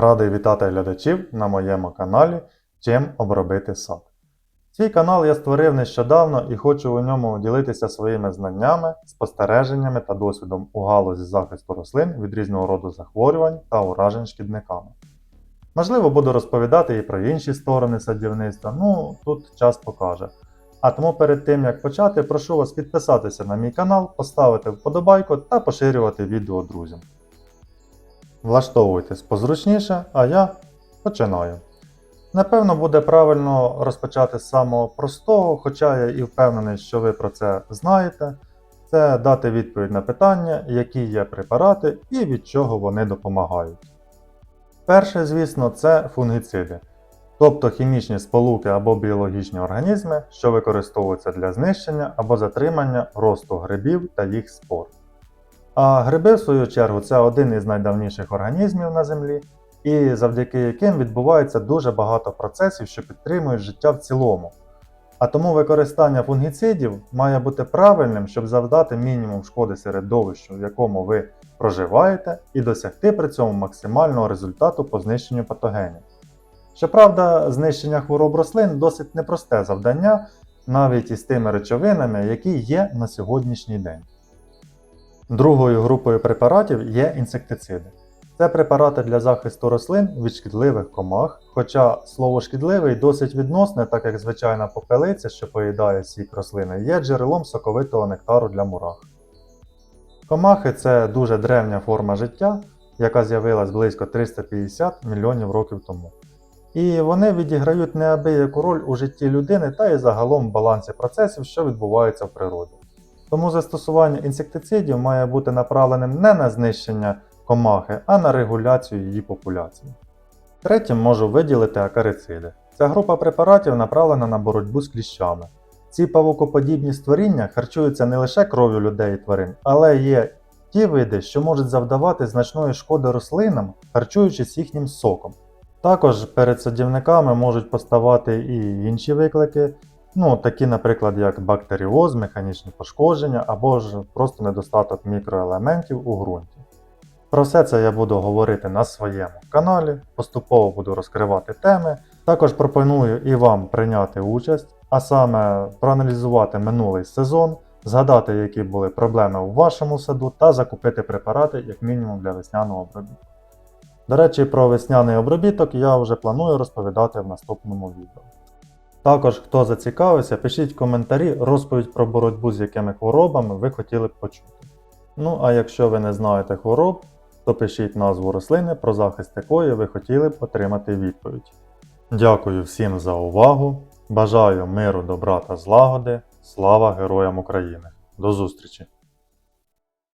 Радий вітати глядачів на моєму каналі Чим обробити сад. Свій канал я створив нещодавно і хочу у ньому ділитися своїми знаннями, спостереженнями та досвідом у галузі захисту рослин від різного роду захворювань та уражень шкідниками. Можливо, буду розповідати і про інші сторони садівництва, ну тут час покаже. А тому перед тим як почати, прошу вас підписатися на мій канал, поставити вподобайку та поширювати відео друзям. Влаштовуйтесь позручніше, а я починаю. Напевно, буде правильно розпочати з самого простого, хоча я і впевнений, що ви про це знаєте. Це дати відповідь на питання, які є препарати і від чого вони допомагають. Перше, звісно, це фунгіциди, тобто хімічні сполуки або біологічні організми, що використовуються для знищення або затримання росту грибів та їх спор. А гриби, в свою чергу, це один із найдавніших організмів на Землі, і завдяки яким відбувається дуже багато процесів, що підтримують життя в цілому. А тому використання фунгіцидів має бути правильним, щоб завдати мінімум шкоди середовищу, в якому ви проживаєте, і досягти при цьому максимального результату по знищенню патогенів. Щоправда, знищення хвороб рослин досить непросте завдання, навіть із тими речовинами, які є на сьогоднішній день. Другою групою препаратів є інсектициди. Це препарати для захисту рослин від шкідливих комах, хоча слово шкідливий досить відносне, так як звичайна попелиця, що поїдає сік рослини, є джерелом соковитого нектару для мурах. Комахи це дуже древня форма життя, яка з'явилась близько 350 мільйонів років тому. І вони відіграють неабияку роль у житті людини та і загалом в балансі процесів, що відбуваються в природі. Тому застосування інсектицидів має бути направленим не на знищення комахи, а на регуляцію її популяції. Третім можу виділити акарициди. Ця група препаратів направлена на боротьбу з кліщами. Ці павукоподібні створіння харчуються не лише кров'ю людей і тварин, але є ті види, що можуть завдавати значної шкоди рослинам, харчуючись їхнім соком. Також перед садівниками можуть поставати і інші виклики, ну, такі, наприклад, як бактеріоз, механічні пошкодження або ж просто недостаток мікроелементів у ґрунті. Про все це я буду говорити на своєму каналі, поступово буду розкривати теми. Також пропоную і вам прийняти участь, а саме проаналізувати минулий сезон, згадати, які були проблеми у вашому саду, та закупити препарати як мінімум для весняного обробітку. До речі, про весняний обробіток я вже планую розповідати в наступному відео. Також, хто зацікавився, пишіть коментарі розповідь про боротьбу з якими хворобами ви хотіли б почути. Ну а якщо ви не знаєте хвороб, то пишіть назву рослини, про захист якої ви хотіли б отримати відповідь. Дякую всім за увагу. Бажаю миру, добра та злагоди. Слава Героям України! До зустрічі!